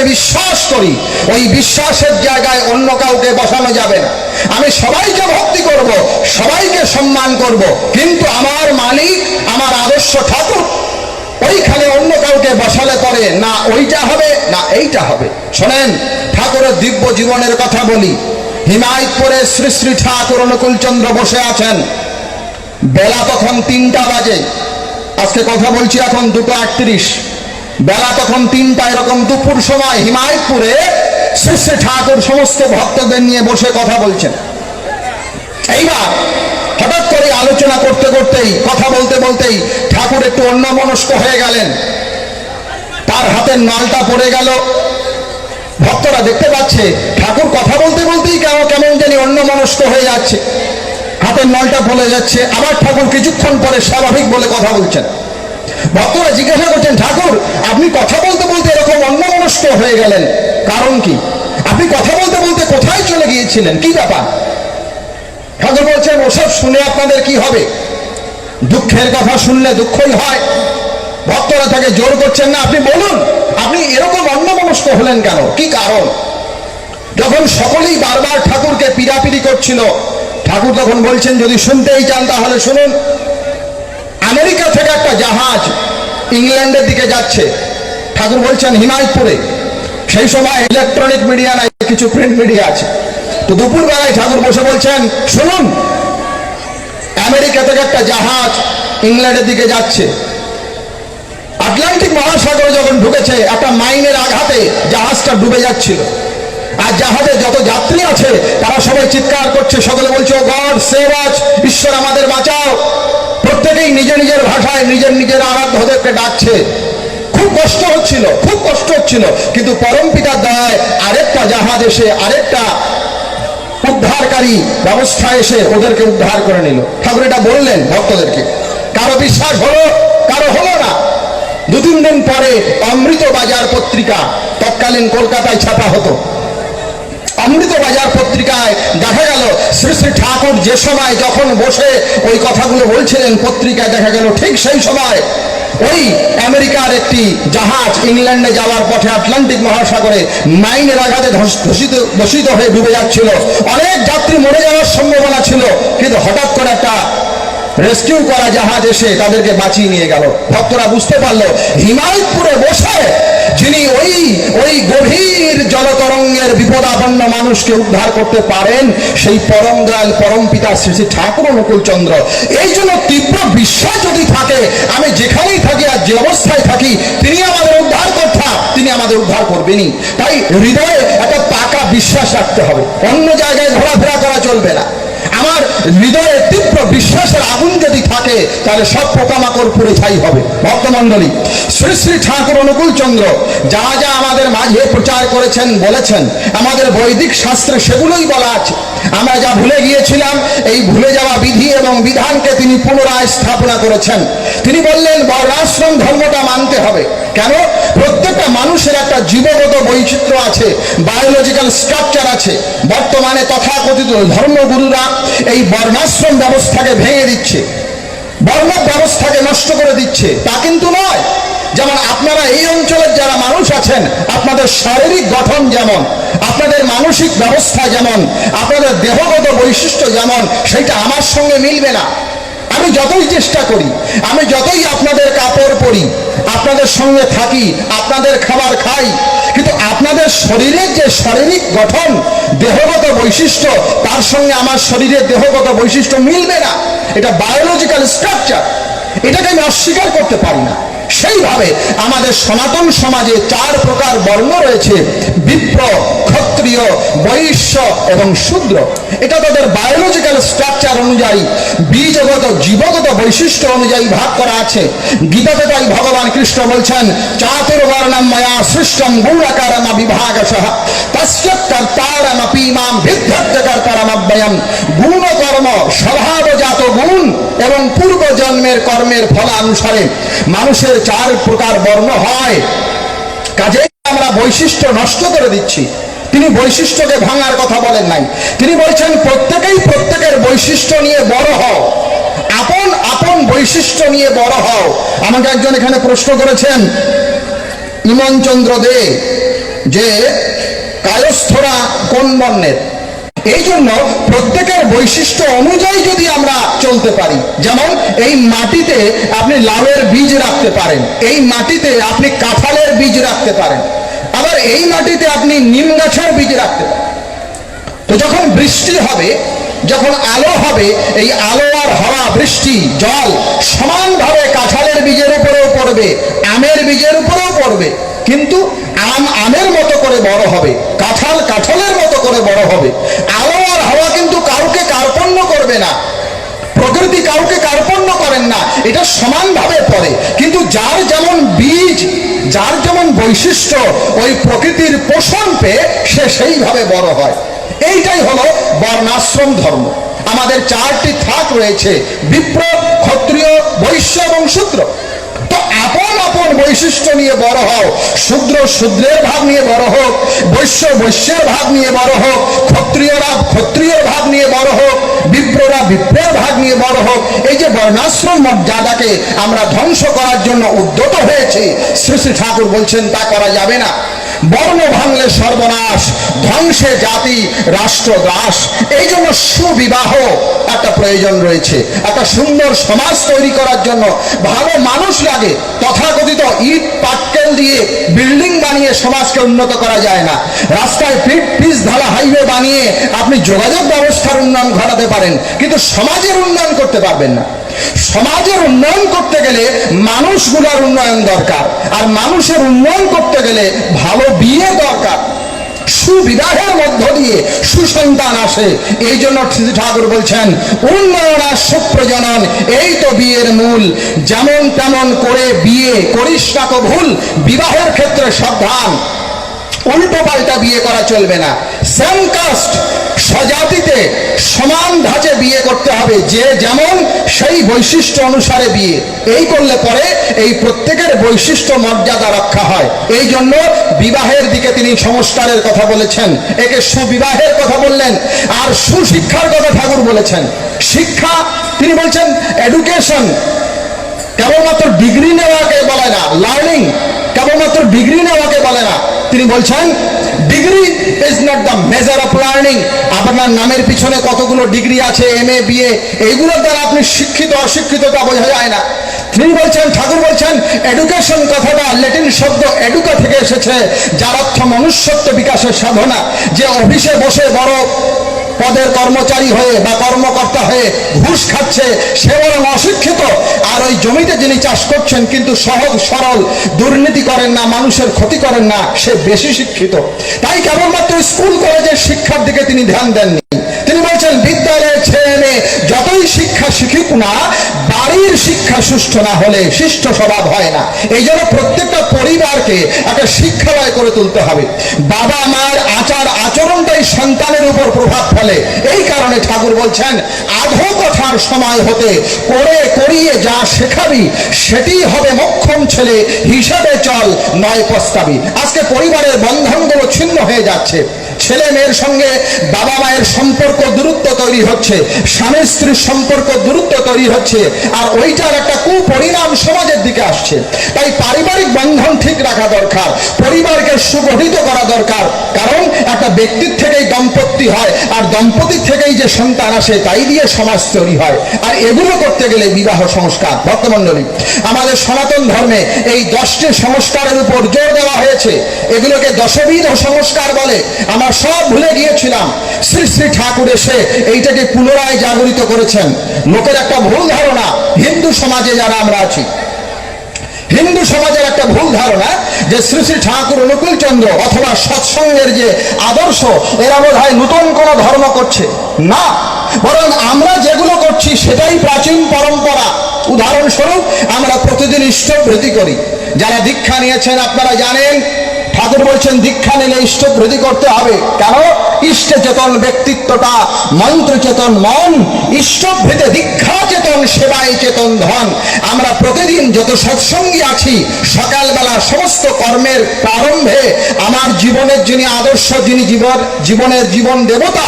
আমি বিশ্বাস করি, ওই বিশ্বাসের জায়গায় অন্য কাউকে বসানো যাবে না। আমি সবাইকে ভক্তি করব, সবাইকে সম্মান করব, কিন্তু আমার মালিক, আমার আদর্শ ঠাকুর, ওইখানে অন্য কাউকে বসালে পরে না ওইটা হবে, না এইটা হবে। শোনেন, ঠাকুরের দিব্য জীবনের কথা বলি। হিমায়তপুরে শ্রী শ্রী ঠাকুর অনুকূলচন্দ্র বসে আছেন। বেলা তখন তিনটা বাজে। আজকে কথা বলছি এখন দুটো আটত্রিশ। বেলা তখন তিনটা এরকম দুপুর সময় হিমায়তপুরে শ্রী শ্রী ঠাকুর সমস্ত ভক্তদের নিয়ে বসে কথা বলছেন। এইবার হঠাৎ করে আলোচনা করতে করতেই, কথা বলতে বলতেই ঠাকুর একটু অন্যমনস্ক হয়ে গেলেন। তার হাতের নলটা পড়ে গেল। ভক্তরা দেখতে পাচ্ছে ঠাকুর কথা বলতে বলতেই কেমন কেমন জানি অন্যমনস্ক হয়ে যাচ্ছে। হাতের নলটা পড়ে যাচ্ছে। আবার ঠাকুর কিছুক্ষণ পরে স্বাভাবিক বলে কথা বলছেন। ভক্তরা জিজ্ঞাসা করছেন, ঠাকুর, আপনি কথা বলতে বলতে এরকম অন্যমনস্ক হয়ে গেলেন। কারণ কি? আপনি কথা বলতে বলতে কোথায় চলে গিয়েছিলেন? কি ব্যাপার? ঠাকুর বলছেন, ওসব শুনে আপনাদের কি হবে? দুঃখের কথা শুনলে দুঃখই হয়। ভক্তরা তাকে জোর করছেন না। আপনি বলুন, আপনি এরকম অন্যমনস্ক হলেন কেন? কি কারণ? যখন সকলেই বারবার ঠাকুরকে পিড়াপিড়ি করছিল, ঠাকুর তখন বলছেন, যদি শুনতেই চান তাহলে শুনুন। আমেরিকা থেকে একটা জাহাজ ইংল্যান্ডের দিকে যাচ্ছে। ঠাকুর বলছেন হিমায়তপুরে সেই সময় ইলেকট্রনিক মিডিয়া নাই, কিছু প্রিন্ট মিডিয়া আছে। তো দুপুরবেলায় ঠাকুর বসে বলছেন, শুনুন, আমেরিকা থেকে একটা জাহাজ ইংল্যান্ডের দিকে যাচ্ছে। আটলান্টিক মহাসাগরে যখন ঢুকেছে, একটা মাইনের আঘাতে জাহাজটা ডুবে যাচ্ছিল। আর জাহাজে যত যাত্রী আছে, তারা সবাই চিৎকার করছে, সকলে বলছে গড, সেভ আস ঈশ্বর আমাদের বাঁচাও। প্রত্যেকেই নিজের নিজের ভাষায় নিজের নিজের আরাধ্যদেরকে ডাকছে। খুব কষ্ট হচ্ছিল, খুব কষ্ট হচ্ছিল। কিন্তু পরম পিতার দয়ায় আরেকটা জাহাজ এসে, আরেকটা উদ্ধারকারী ব্যবস্থা এসে ওদেরকে উদ্ধার করে নিল। ঠাকুর এটা বললেন ভক্তদেরকে। কারও বিশ্বাস হলো, কারও হলো না। দু তিন দিন পরে অমৃত বাজার পত্রিকা তৎকালীন কলকাতায় ছাপা হতো। অমৃত বাজার পত্রিকায় দেখা গেল, শ্রী শ্রী ঠাকুর যে সময় যখন বসে ওই কথাগুলো বলছিলেন পত্রিকায় দেখা গেল, ঠিক সেই সময় ওই আমেরিকার একটি জাহাজ ইংল্যান্ডে যাওয়ার পথে আটলান্টিক মহাসাগরে মাইনের আঘাতে ধস- ধসিত হয়ে ডুবে যাচ্ছিল। অনেক যাত্রী মরে যাওয়ার সম্ভাবনা ছিল। কিন্তু হঠাৎ করে একটা রেস্কিউ করা জাহাজ এসে তাদেরকে বাঁচিয়ে নিয়ে গেল। ভক্তরা বুঝতে পারল, হিমায়তপুরে বসে যিনি ওই ওই গভীর জলতরঙ্গের বিপদাপন্ন মানুষকে উদ্ধার করতে পারেন, সেই পরম দয়াল পরম পিতা শ্রী শ্রী ঠাকুর অনুকূল চন্দ্র এই জন্য তীব্র বিশ্বাস যদি থাকে, আমি যেখানেই থাকি আর যে অবস্থায় থাকি, তিনি আমাদের উদ্ধার কর্তা, তিনি আমাদের উদ্ধার করবেনই। তাই হৃদয়ে একটা পাকা বিশ্বাস রাখতে হবে। অন্য জায়গায় ঘোরাফেরা করা চলবে না। আমার হৃদয়ে তীব্র বিশ্বাসের আগুন যদি থাকে, তাহলে সব পোকামাকড় পুড়ে ছাই হবে। ভক্তমণ্ডলী, শ্রী শ্রী ঠাকুর অনুকূল চন্দ্র, যা যা আমাদের মাঝে প্রচার করেছেন, বলেছেন, আমাদের বৈদিক শাস্ত্রে সেগুলোই বলা আছে। আমরা যা ভুলে গিয়েছিলাম, এই ভুলে যাওয়া বিধি এবং বিধানকে তিনি পুনরায় স্থাপনা করেছেন। তিনি বললেন, বর্ণাশ্রম ধর্মটা মানতে হবে। কেন? প্রত্যেকটা মানুষের একটা জীবগত বৈচিত্র্য আছে, বায়োলজিক্যাল স্ট্রাকচার আছে। বর্তমানে তথাকথিত ধর্মগুরুরা এই বর্ণাশ্রম ব্যবস্থাকে ভেঙে দিচ্ছে। বর্ণ ব্যবস্থাকে নষ্ট করে দিচ্ছে। তা কিন্তু নয়। যেমন আপনারা এই অঞ্চলের যারা মানুষ আছেন, আপনাদের শারীরিক গঠন যেমন, আপনাদের মানসিক ব্যবস্থা যেমন, আপনাদের দেহগত বৈশিষ্ট্য যেমন সেটা আমার সঙ্গে মিলবে না। আমি যতই চেষ্টা করি, আমি যতই আপনাদের কাপড় পরি, আপনাদের সঙ্গে থাকি, আপনাদের খাবার খাই কিন্তু আপনাদের শরীরের যে শারীরিক গঠন, দেহগত বৈশিষ্ট্য, তার সঙ্গে আমার শরীরের দেহগত বৈশিষ্ট্য মিলবে না। এটা বায়োলজিক্যাল স্ট্রাকচার এটাকে আমি অস্বীকার করতে পারি না। সেইভাবে আমাদের সনাতন সমাজে চার প্রকার বর্ণ রয়েছে। বিপ্র, ক্ষত্রিয়, বৈশ্য এবং শূদ্র। এটা তাদের বায়োলজিক্যাল স্ট্রাকচার অনুযায়ী, বীজগত, জীবগত বৈশিষ্ট্য অনুযায়ী ভাগ করা আছে। গীতাতে তাই ভগবান কৃষ্ণ বলছেন, চাতুর্বর্ণম ময়া সৃষ্টম গুণাকারম বিভাগশঃ। তস্যকর্তারমপি মাম ভিদ্ধর্যকর্তারমব্যয়ম গুণ কর্ম স্বভাবজাত গুণ এবং পূর্ব জন্মের কর্মের ফলানুসারে মানুষের চার প্রকার বর্ণ হয়। কাজে আমরা বৈশিষ্ট্য নষ্ট করে দিচ্ছি। তিনি বৈশিষ্ট্যকে ভাঙার কথা বলেন নাই। তিনি বলছেন, প্রত্যেকেই প্রত্যেকের বৈশিষ্ট্য নিয়ে বড় হও। আপন আপন বৈশিষ্ট্য নিয়ে বড় হও। আমাকে একজন এখানে প্রশ্ন করেছেন, ইমনচন্দ্র দে, যে কায়স্থরা কোন বর্ণের? এই জন্য প্রত্যেকের বৈশিষ্ট্য অনুযায়ী যদি আমরা চলতে পারি, যেমন এই মাটিতে আপনি লাউয়ের বীজ রাখতে পারেন, এই মাটিতে আপনি কাঁঠালের বীজ রাখতে পারেন, আবার এই মাটিতে আপনি নিম গাছের বীজ রাখতে পারেন। তো যখন বৃষ্টি হবে, যখন আলো হবে, এই আলো আর হাওয়া, বৃষ্টি, জল সমানভাবে কাঁঠালের বীজের উপরেও পড়বে, আমের বীজের উপরেও পড়বে, কিন্তু আম আমের মতো করে বড় হবে, কাঁঠাল কাঁঠালের মতো করে বড় হবে। আলো আর হাওয়া কিন্তু কাউকে কার্পণ্য করবে না। প্রকৃতি কাউকে কার্পণ্য করেন না। এটা সমানভাবে পড়ে। কিন্তু যার যেমন বীজ, যার যেমন বৈশিষ্ট্য, ওই প্রকৃতির পোষণ পেয়ে সে সেইভাবে বড় হয়। এইটাই হলো বর্ণাশ্রম ধর্ম। আমাদের চারটি থাক রয়েছে। বিপ্র ক্ষত্রিয়, বৈশ্য এবং শূদ্র। তো আপন আপন বৈশিষ্ট্য নিয়ে বড় হও। শূদ্র শূদ্রের ভাব নিয়ে বড় হোক, বৈশ্য বৈশ্যের ভাগ নিয়ে বড় হোক, ক্ষত্রিয়রা ক্ষত্রিয়র ভাব নিয়ে বড় হোক, বিপ্ররা বিপ্রের ভাগ নিয়ে বড় হোক, এই যে বর্ণাশ্রম মর্যাদাকে আমরা ধ্বংস করার জন্য উদ্যত হয়েছি, শ্রী শ্রী ঠাকুর বলছেন, তা করা যাবে না। বর্ণ ভাঙলে সর্বনাশ, ধ্বংসে জাতি, রাষ্ট্র দাস এই জন্য সুবিবাহ একটা প্রয়োজন রয়েছে। একটা সুন্দর সমাজ তৈরি করার জন্য ভালো মানুষ লাগে। তথাকথিত ইট, পাটকেল দিয়ে বিল্ডিং বানিয়ে সমাজকে উন্নত করা যায় না। রাস্তায় পিট পিস ঢালা হাইওয়ে বানিয়ে আপনি যোগাযোগ ব্যবস্থার উন্নয়ন ঘটাতে পারেন, কিন্তু সমাজের উন্নয়ন করতে পারবেন না। সমাজের উন্নয়ন করতে গেলে মানুষগুলোর উন্নয়ন দরকার। আর মানুষের উন্নয়ন করতে গেলে ভালো বিয়ে দরকার। সুবিবাহের মধ্য দিয়ে সুসন্তান আসে। এই জন্য শ্রী ঠাকুর বলছেন, উন্নয়ন আর সুপ্রজনন, এই তো বিয়ের মূল। যেমন তেমন করে বিয়ে করিস না তো ভুল। বিবাহের ক্ষেত্রে সাবধান। উল্টো পাল্টা বিয়ে করা চলবে না। সেম কাস্ট স্বজাতিতে সমান ধাঁচে বিয়ে করতে হবে, যে যেমন সেই বৈশিষ্ট্য অনুসারে বিয়ে। এই করলে পরে এই প্রত্যেকের বৈশিষ্ট্য মর্যাদা রক্ষা হয়। এই জন্য বিবাহের দিকে তিনি সংস্কারের কথা বলেছেন। একে সুবিবাহের কথা বললেন, আর সুশিক্ষার কথা ঠাকুর বলেছেন। শিক্ষা, তিনি বলছেন এডুকেশন কেবলমাত্র ডিগ্রি নেওয়াকে বলে না লার্নিং কেবলমাত্র ডিগ্রি নেওয়াকে বলে না। তিনি বলছেন, degree is not the measure of learning আপনার নামের পিছনে কতগুলো ডিগ্রি আছে এম এ বিএ এইগুলোর দ্বারা আপনি শিক্ষিত, অশিক্ষিত তা বোঝা যায় না। তিনি বলছেন, ঠাকুর বলছেন এডুকেশন কথাটা ল্যাটিন শব্দ এডুকা থেকে এসেছে, যার অর্থ মনুষ্যত্ব বিকাশের সাধনা। যে অফিসে বসে বড় পদের কর্মচারী হয়ে বা কর্মকর্তা হয়ে ঘুষ খাচ্ছে, সে বরং অশিক্ষিত। আর ওই জমিতে যিনি চাষ করছেন কিন্তু সহজ, সরল, দুর্নীতি করেন না, মানুষের ক্ষতি করেন না, সে বেশি শিক্ষিত। তাই কেবলমাত্র স্কুল, কলেজের শিক্ষার দিকে তিনি ধ্যান দেননি। তিনি বলছেন বিদ্যালয়ের ছেলে মেয়ে যতই শিক্ষা শিখুক না, বাড়ির শিক্ষা সুষ্ঠু না হলে শিষ্ট স্বভাব হয় না। এই জন্য প্রত্যেকটা পরিবারকে একটা শিক্ষালয় করে তুলতে হবে। বাবা মার আচার আচরণটাই সন্তানের উপর প্রভাব ফেলে। এই কারণে ঠাকুর বলছেন, আধো কথার সময় হতে করে করিয়ে যা শেখাবি, সেটি হবে মক্ষম ছেলে হিসাবে চল, নয় প্রস্তাবি আজকে পরিবারের বন্ধনগুলো ছিন্ন হয়ে যাচ্ছে। ছেলে মেয়ের সঙ্গে বাবা মায়ের সম্পর্ক দূরত্ব তৈরি হচ্ছে। স্বামী স্ত্রীর সম্পর্ক দূরত্ব তৈরি হচ্ছে, আর ওইটার একটা কুপরিণাম সমাজের দিকে আসছে। তাই পারিবারিক বন্ধন ঠিক রাখা দরকার, পরিবারকে সুগঠিত করা দরকার। কারণ একটা ব্যক্তির থেকেই দম্পতি হয়, আর দম্পতির থেকেই যে সন্তান আসে, তাই দিয়ে সমাজ তৈরি হয়। আর এগুলো করতে গেলে বিবাহ সংস্কার। ভক্তমণ্ডলী, আমাদের সনাতন ধর্মে এই দশটি সংস্কারের উপর জোর দেওয়া হয়েছে। এগুলোকে দশবিধ সংস্কার বলে আমরা সব ভুলে গিয়েছিলাম। শ্রী শ্রী ঠাকুর এসে এইটাকে পুনরায় জাগরিত করেছেন। লোকের একটা ভুল ধারণা, হিন্দু সমাজে যারা আমরা আছি, হিন্দু সমাজের একটা ভুল ধারণা যে শ্রী শ্রী ঠাকুর অনুকূল চন্দ্র অথবা সৎসঙ্গের যে আদর্শ, এরা বোধ হয় নতুন কোনো ধর্ম করছে। না, বরং আমরা যেগুলো করছি সেটাই প্রাচীন পরম্পরা। উদাহরণস্বরূপ, আমরা প্রতিদিন ইষ্টভৃতি করি। যারা দীক্ষা নিয়েছেন, আপনারা জানেন ঠাকুর বলছেন, দীক্ষা নিলে ইষ্টভৃতি করতে হবে। কেন? ইষ্ট চেতন ব্যক্তিত্বটা মন্ত্র চেতন মন ইষ্টভৃতে দীক্ষা চেতন, সেবায় চেতন ধন। আমরা প্রতিদিন যত সৎসঙ্গী আছি, সকালবেলা সমস্ত কর্মের প্রারম্ভে আমার জীবনের যিনি আদর্শ, যিনি জীবন, জীবনের জীবন দেবতা,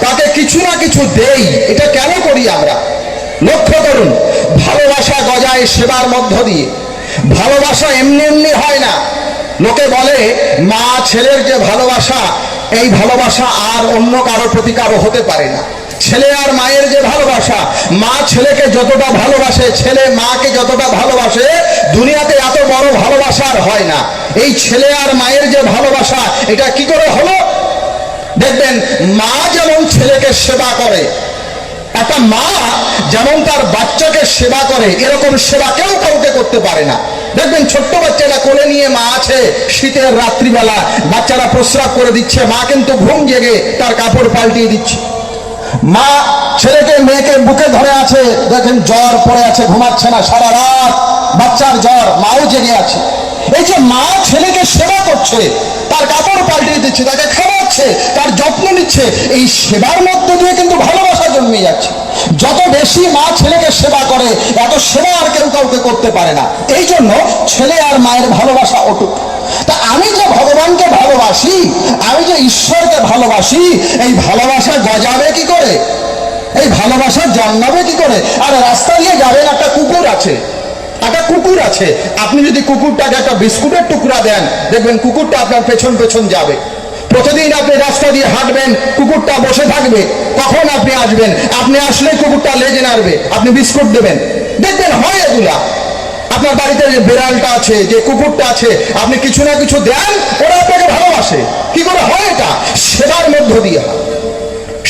তাকে কিছু না কিছু দেই। এটা কেন করি আমরা? লক্ষ্য করুন, ভালোবাসা গজায় সেবার মধ্য দিয়ে। ভালোবাসা এমনি এমনি হয় না। লোকে বলে, মা ছেলের যে ভালোবাসা, এই ভালোবাসা আর অন্য কারোর প্রতি কারও হতে পারে না। ছেলে আর মায়ের যে ভালোবাসা, মা ছেলেকে যতটা ভালোবাসে, ছেলে মাকে যতটা ভালোবাসে, দুনিয়াতে এত বড় ভালোবাসা আর হয় না। এই ছেলে আর মায়ের যে ভালোবাসা, এটা কি করে হলো? দেখবেন, মা যেমন ছেলেকে সেবা করে একটা মা যেমন তার বাচ্চাকে সেবা করে, এরকম সেবা কেউ কাউকে করতে পারে না। দেখবেন ছোট্ট বাচ্চাটা কোলে নিয়ে মা আছে, শীতের রাত্রিবেলা বাচ্চারা প্রস্রাব করে দিচ্ছে, মা কিন্তু ঘুম জেগে তার কাপড় পাল্টিয়ে দিচ্ছে। মা ছেলেকে, মেয়েকে বুকে ধরে আছে, দেখেন জ্বর পড়ে আছে, ঘুমাচ্ছে না, সারা রাত বাচ্চার জ্বর, মাও জেগে আছে। এই যে মা ছেলেকে সেবা করছে, তার কাপড় পাল্টিয়ে দিচ্ছে, তাকে খাওয়াচ্ছে তার যত্ন নিচ্ছে, এই সেবার মধ্য দিয়ে কিন্তু ভালোবাসা জন্মে যাচ্ছে। যত বেশি মা ছেলেকে সেবা করে, এত সেবা আর কেউ কাউকে করতে পারে না। এই জন্য ছেলে আর মায়ের ভালোবাসা অটুট। তা আমি যে ভগবানকে ভালোবাসি, আমি যে ঈশ্বরকে ভালোবাসি, এই ভালোবাসা গজাবে কি করে? এই ভালোবাসা জন্মাবে কি করে? আর রাস্তা দিয়ে যাবেন একটা কুকুর আছে। একটা কুকুর আছে। আপনি যদি কুকুরটাকে একটা বিস্কুটের টুকরা দেন, দেখবেন কুকুরটা আপনার পেছন পেছন যাবে। প্রতিদিন আপনি রাস্তা দিয়ে হাঁটবেন, কুকুরটা বসে থাকবে, কখন আপনি আসবেন? আপনি আসলে কুকুরটা লেজে নাড়বে, আপনি বিস্কুট দেবেন। দেখবেন হয় এগুলা। আপনার বাড়িতে যে বিড়ালটা আছে, যে কুকুরটা আছে, আপনি কিছু না কিছু দেন, ওরা আপনাকে ভালোবাসে। কি করে হয় এটা? সেবার মধ্য দিয়ে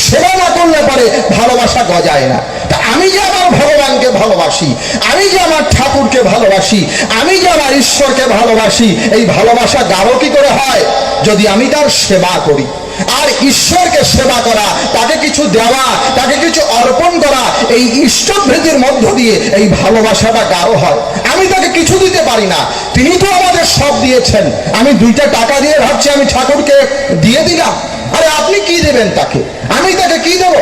সেবা না করলে পরে ভালোবাসা গজায় না। তা আমি যে আমার ভগবানকে ভালোবাসি, আমি যে আমার ঠাকুরকে ভালোবাসি, আমি যে আমার ঈশ্বরকে ভালোবাসি, এই ভালোবাসা গাঢ় কি করে হয়? যদি আমি তার সেবা করি। আর ঈশ্বরকে সেবা করা, তাকে কিছু দেওয়া, তাকে কিছু অর্পণ করা, এই ইষ্টভৃতির মধ্য দিয়ে এই ভালোবাসাটা গাঢ় হয়? আমি তাকে কিছু দিতে পারি না। তিনি তো আমাদের সব দিয়েছেন। আমি দুইটা টাকা দিয়ে ভাবছি আমি ঠাকুরকে দিয়ে দিলাম। আরে আপনি কি দেবেন তাকে? আমি তাকে কি দেবো?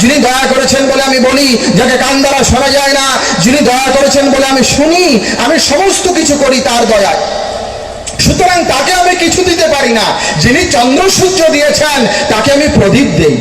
যিনি দয়া করেছেন বলে আমি বলি, যাকে কান দ্বারা শোনা যায় না, যিনি দয়া করেছেন বলে আমি শুনি, আমি সমস্ত কিছু করি তার দয়ায়। সুতরাং তাকে আমি কিছু দিতে পারি না। যিনি চন্দ্র সূর্য দিয়েছেন, তাকে আমি প্রদীপ দেই।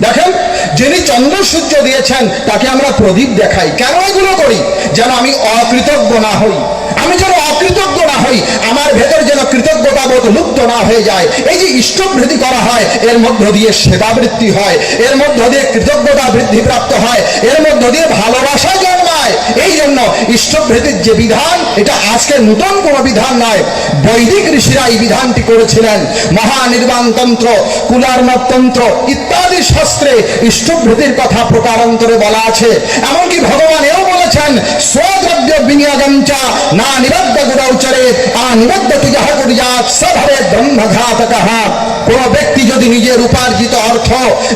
দেখেন, যিনি চন্দ্র সূর্য দিয়েছেন, তাকে আমরা প্রদীপ দেখাই। কেন এগুলো করি? যেন আমি অকৃতজ্ঞ না হই। আমি যেন অকৃতজ্ঞ না হই আমার ভেতর যেন কৃতজ্ঞতা বোধ লুপ্ত না হয়ে যায়। এই যে ইষ্টবৃদ্ধি করা হয়, এর মধ্য দিয়ে সেবাবৃত্তি হয়, এর মধ্য দিয়ে কৃতজ্ঞতা বৃদ্ধি প্রাপ্ত হয়, এর মধ্য দিয়ে ভালোবাসা জন্মায়। এই জন্য ইষ্টবৃদ্ধির যে বিধান, এটা আজকে নূতন কোনো বিধান নয়। বৈদিক ঋষিরা এই বিধানটি করেছিলেন। মহানির্বাণ তন্ত্র কুলার্মতন্ত্র ইত্যাদি শাস্ত্রে ইষ্টবৃদ্ধির কথা প্রকারান্তরে বলা আছে। এমনকি ভগবান এও বলেছেন বিনিয়োগম চা, না নিবদ্ধ গুড়াউচরে আ নিবদ্ধ তুজাহ কুর্যাত সভবে ব্রহ্মঘাতক। কোন ব্যক্তি যদি নিজের উপার্জিত অর্থ,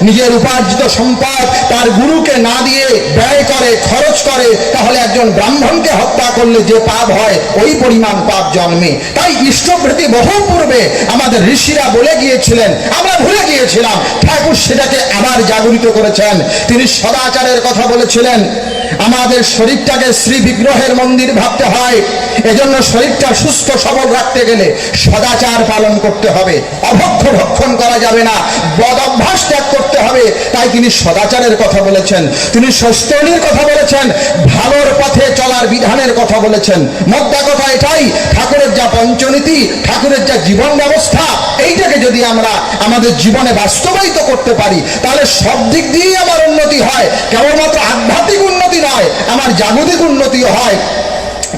নিজের উপার্জিত সম্পদ তার গুরুকে না দিয়ে ব্যয় করে, খরচ করে, তাহলে একজন ব্রাহ্মণকে হত্যা করলে যে পাপ হয়, ওই পরিমাণ পাপ জন্মে। তাই ইষ্টভৃতি বহু পূর্বে আমাদের ঋষিরা বলে গিয়েছিলেন, আমরা ভুলে গিয়েছিলাম। ঠাকুর সেটাকে আবার জাগরিত করেছেন। তিনি সদাচারের কথা বলেছিলেন আমাদের শরীরটাকে শ্রী বিগ্রহের মন্দির ভাবতে হয়। এজন্য শরীরটা সুস্থ, সবল রাখতে গেলে সদাচার পালন করতে হবে। অভক্ষ ভক্ষণ করা যাবে না। বদ অভ্যাস ত্যাগ করতে হবে। তাই তিনি সদাচারের কথা বলেছেন। তিনি সস্তনির কথা বলেছেন। ভালোর পথে চলার বিধানের কথা বলেছেন। মোদ্দা কথা এটাই, ঠাকুরের যা পঞ্চনীতি, ঠাকুরের যা জীবন ব্যবস্থা, এইটাকে যদি আমরা আমাদের জীবনে বাস্তবায়িত করতে পারি, তাহলে সব দিক দিয়েই আমার উন্নতি হয়। কেবলমাত্র আধ্যাত্মিক উন্নতি নয়, আমার জাগতিক উন্নতিও হয়।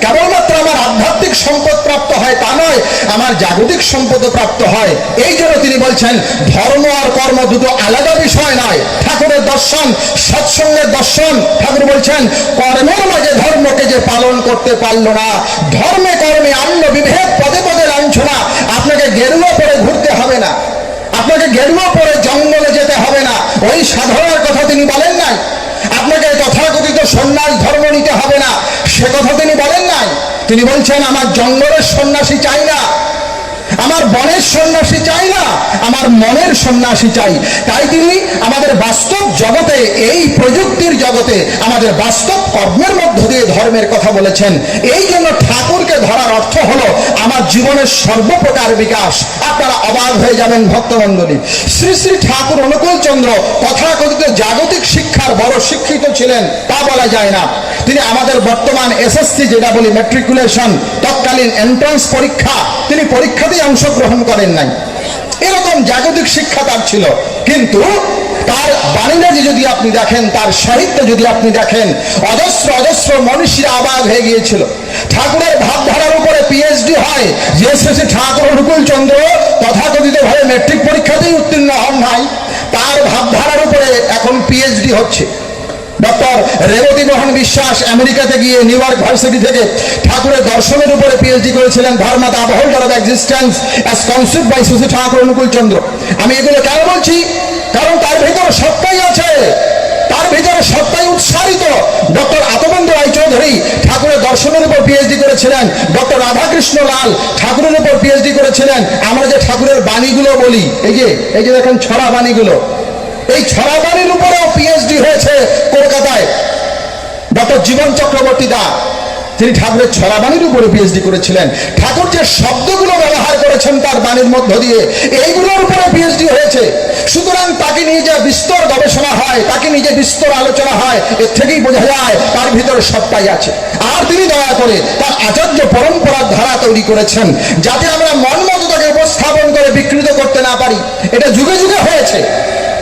কেবলমাত্র আমার আধ্যাত্মিক সম্পদ প্রাপ্ত হয় তা নয়, আমার জাগতিক সম্পদ প্রাপ্ত হয়। এই জন্য তিনি বলছেন, ধর্ম আর কর্ম দুটো আলাদা বিষয় নয়। ঠাকুরের দর্শন, সৎসঙ্গের দর্শন। ঠাকুর বলছেন, কর্মের মাঝে ধর্মকে যে পালন করতে পারল না, ধর্মে কর্মে আন্ন বিভেদ, পদে পদে লাঞ্ছনা, আপনাকে গেরুয়া পরে ঘুরতে হবে না। আপনাকে গেরুয়া পরে জঙ্গলে যেতে হবে না। ওই সাধারণের কথা তিনি বলেন নাই। আপনাকে তথাকথিত সন্ন্যাস ধর্ম নিতে হবে না। সে কথা তিনি বলেন নাই। তিনি বলছেন আমার জঙ্গলের সন্ন্যাসী চাই না। আমার বনের সন্ন্যাসী চাই না, আমার মনের সন্ন্যাসী চাই। তাই তিনি আমাদের বাস্তব জগতে, এই প্রযুক্তির জগতে আমাদের বাস্তব কর্মের মধ্য দিয়ে ধর্মের কথা বলেছেন। এই জন্য ঠাকুরকে ধরার অর্থ হলো আমার জীবনের সর্বপ্রকার বিকাশ। আপনারা অবাক হয়ে যাবেন, ভক্তমণ্ডলী। শ্রী শ্রী ঠাকুর অনুকূল চন্দ্র তথাকথিত জাগতিক শিক্ষার বড় শিক্ষিত ছিলেন, তা বলা যায় না। তিনি আমাদের বর্তমান এসএসসি, যেটা বলি ম্যাট্রিকুলেশন তৎকালীন এন্ট্রান্স পরীক্ষা, তিনি পরীক্ষাতেই অংশগ্রহণ করেন নাই। এরকম জাগতিক শিক্ষা তার ছিল। কিন্তু তার বাণীরাজি যদি আপনি দেখেন, তার সাহিত্য যদি আপনি দেখেন, অজস্র অজস্র মনীষীরা আবাদ হয়ে গিয়েছিল। ঠাকুরের ভাবধারার উপরে পিএইচডি হয় যে শেষে ঠাকুর অনুকূল চন্দ্র তথাকথিত ভাবে মেট্রিক পরীক্ষাতেই উত্তীর্ণ হন নাই। তার ভাবধারার উপরে এখন পিএইচডি হচ্ছে। ডক্টর রেবতী মোহন বিশ্বাস আমেরিকাতে গিয়ে নিউ ইয়র্ক ভার্সিটি থেকে ঠাকুরের দর্শনের উপরে পিএইচডি করেছিলেন ধর্মাত upholder of existence as conceive by sushi Thakur Anukul Chandra আমি এগুলো কেন বলছি? কারণ তার ভিতরে সবটাই আছে। তার ভিতরে সবটাই উৎসারিত ডক্টর আতবন্ধু রায়চৌধুরী ঠাকুরের দর্শনের উপর পিএইচডি করেছিলেন। ডক্টর রাধাকৃষ্ণ লাল ঠাকুরের উপর পিএইচডি করেছিলেন। আমরা যে ঠাকুরের বাণীগুলো বলি, এই যে এই যে দেখেন ছড়া বাণীগুলো এই ছড়াবাড়ির উপরেও পিএইচডি হয়েছে কলকাতায়। ডক্টর জীবন চক্রবর্তী দা, তিনি ঠাকুরের ছড়াবাণীর উপরে পিএইচডি করেছিলেন। ঠাকুর যে শব্দগুলো ব্যবহার করেছেন তার বাণীর মধ্য দিয়ে, এইগুলোর উপরে পিএইচডি হয়েছে। সুতরাং তাকে নিয়ে যে বিস্তর গবেষণা হয়, তাকে নিয়ে যে বিস্তর আলোচনা হয়, এর থেকেই বোঝা যায় তার ভিতরে সবটাই আছে। আর তিনি দয়া করে তার আচার্য পরম্পরার ধারা তৈরি করেছেন, যাতে আমরা মন মতো তাকে উপস্থাপন করে বিকৃত করতে না পারি। এটা যুগে যুগে হয়েছে।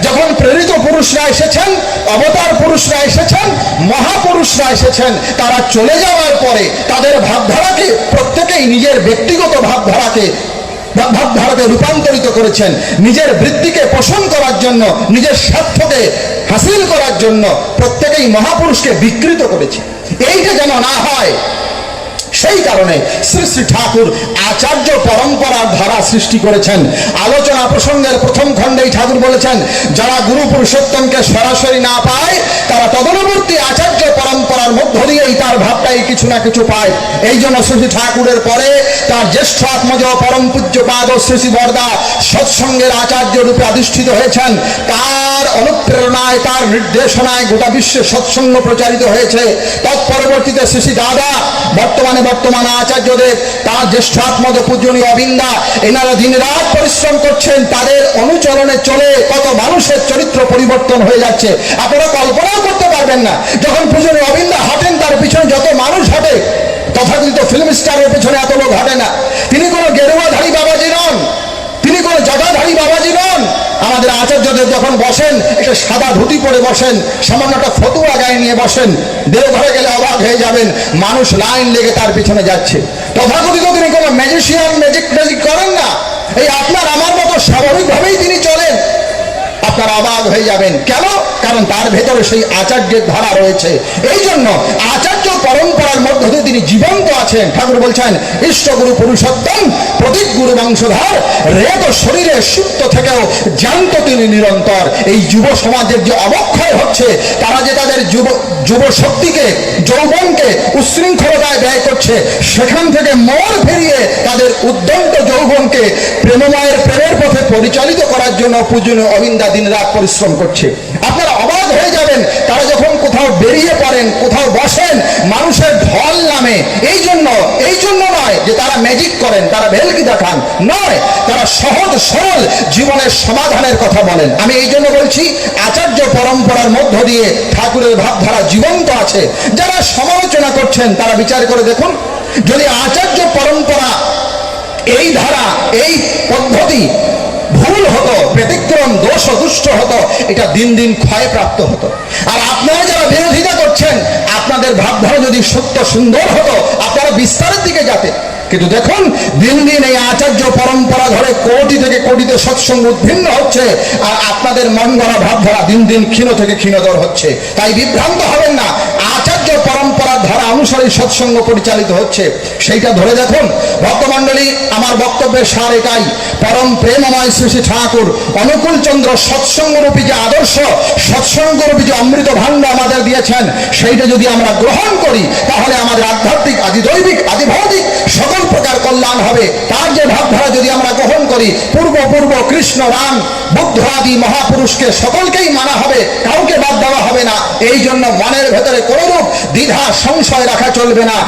যখন প্রেরিত পুরুষরা এসেছেন, অবতার পুরুষরা এসেছেন, মহাপুরুষরা এসেছেন, তারা চলে যাওয়ার পরে তাদের ভাবধারাকে প্রত্যেকেই নিজের ব্যক্তিগত ভাবধারাকে ভাব- ভাবধারাতে রূপান্তরিত করেছেন। নিজের বৃত্তিকে পোষণ করার জন্য, নিজের স্বার্থকে হাসিল করার জন্য প্রত্যেকেই মহাপুরুষকে বিকৃত করেছে। এইটা যেন না হয় সেই কারণে শ্রী শ্রী ঠাকুর আচার্য পরম্পরার ধারা সৃষ্টি করেছেন। আলোচনা প্রসঙ্গের প্রথম খণ্ডেই ঠাকুর বলেছেন, যারা গুরু পুরুষোত্তমকে সরাসরি না পায়, তারা তদনুবর্তী আচার্য পরম্পরার মধ্য দিয়েই তার ভাবটাই কিছু না কিছু পায়। এই জন্য শ্রী ঠাকুরের পরে তার জ্যেষ্ঠ আত্মজ পরম পূজ্যপাদ শ্রী শ্রী বরদা সৎসঙ্গের আচার্য রূপে অধিষ্ঠিত হয়েছেন। তার অনুপ্রেরণায়, তার নির্দেশনায় গোটা বিশ্বে সৎসঙ্গ প্রচারিত হয়েছে। তৎপরবর্তীতে শ্রী দাদা বর্তমানে বর্তমান আচার্যদেব তার জ্যেষ্ঠ আত্মদ পূজনীয় অবিন্দা এনারা দিন রাত পরিশ্রম করছেন, তাদের অনুচরণে চলে কত মানুষের চরিত্র পরিবর্তন হয়ে যাচ্ছে। আপনারা কল্পনাও করতে পারবেন না, যখন পূজনীয় অবিন্দা হাঁটেন তার পিছনে যত মানুষ হাঁটে, তথাকথিত ফিল্ম স্টারের পেছনে এত লোক হাঁটে না। তিনি আমাদের আচার্যদের যখন বসেন একটা সাদা ধুতি পরে বসেন, সামান্য একটা ফতুয়া গায়ে নিয়ে বসেন দেওঘরে গেলে অবাক হয়ে যাবেন, মানুষ লাইন লেগে তার পিছনে যাচ্ছে। তথাকথিত তিনি কোনো ম্যাজিশিয়ান ম্যাজিক ম্যাজিক করেন না। এই আপনার আমার মতো স্বাভাবিকভাবেই তিনি চলেন। আপনারা অবাক হয়ে যাবেন। কেন? কারণ তার ভেতরে সেই আচার্যের ধারা রয়েছে। এই জন্য আচার্য পরম্পরার মধ্য দিয়ে তিনি জীবন্ত আছেন। ঠাকুর বলছেন, ইষ্টগুরু পুরুষোত্তম প্রতীক গুরু বংশধর রেত শরীরে সুপ্ত থেকেও জানত তিনি নিরন্তর। এই যুব সমাজের যে অবক্ষয় হচ্ছে, তারা যে তাদের যুব যুব শক্তিকে, যৌবনকে উশৃঙ্খলতায় ব্যয় করছে, সেখান থেকে মন ফিরিয়ে তাদের উদ্যন্ত যৌবনকে প্রেমময়ের প্রেমের পথে পরিচালিত করার জন্য পূজনীয় অবিন্দা দিন রাত পরিশ্রম করছে, আপনারা অবাক হয়ে যাবেন, তারা যখন কোথাও বেরিয়ে পড়েন, কোথাও বসেন, মানুষের ঢল নামে, এই জন্য এই জন্য নয় যে তারা ম্যাজিক করেন, তারা ভেলকি দেখান, নয়, তারা সহজ সরল জীবনের সমাধানের কথা বলেন। আমি এই জন্য বলছি, আচার্য পরম্পরার মধ্য দিয়ে ঠাকুরের ভাবধারা জীবন্ত আছে। যারা সমালোচনা করছেন, তারা বিচার করে দেখুন, যদি আচার্য পরম্পরা এই ধারা, এই পদ্ধতি ভুল হতো, ব্যতিক্রম দোষ ও দুষ্ট হতো, এটা দিন দিন ক্ষয়প্রাপ্ত হতো। আর আপনারা যারা বিরোধিতা করছেন, আপনাদের ভাবধারা যদি সত্য সুন্দর হতো, আপনারা বিস্তারের দিকে যাতে কিন্তু দেখুন, দিন দিন এই আচার্য পরম্পরা ধরে কোটি থেকে কোটিতে সৎসঙ্গ উদ্ভিন্ন হচ্ছে, আর আপনাদের মন গড়া ভাবধারা দিন দিন ক্ষীণ থেকে ক্ষীণতর হচ্ছে। তাই বিভ্রান্ত হবেন না। আচার্য পরম্পরার ধারা অনুসারে সৎসঙ্গ পরিচালিত হচ্ছে। সেইটা ধরে দেখুন। ভক্তমণ্ডলী, আমার বক্তব্যের সার এটাই। পরম প্রেমময় শ্রী ঠাকুর, অনুকূল চন্দ্র সৎসঙ্গরূপী যে আদর্শ, সৎসঙ্গরূপী যে অমৃত ভাণ্ড আমাদের দিয়েছেন, সেইটা যদি আমরা গ্রহণ করি, তাহলে আমাদের আধ্যাত্মিক আদি দৈবিক আদি ভৌতিক সকল প্রকার কল্যাণ হবে। তার যে ভাবধারা যদি আমরা গ্রহণ করি, পূর্ব পূর্ব কৃষ্ণ রাম, বুদ্ধ আদি মহাপুরুষকে সকলকেই মানা হবে, কাউকে বাদ দেওয়া হবে না। এই জন্য মনের ভেতরে কোনরূপ দ্বিধা সংশয় রাখা চলবে না।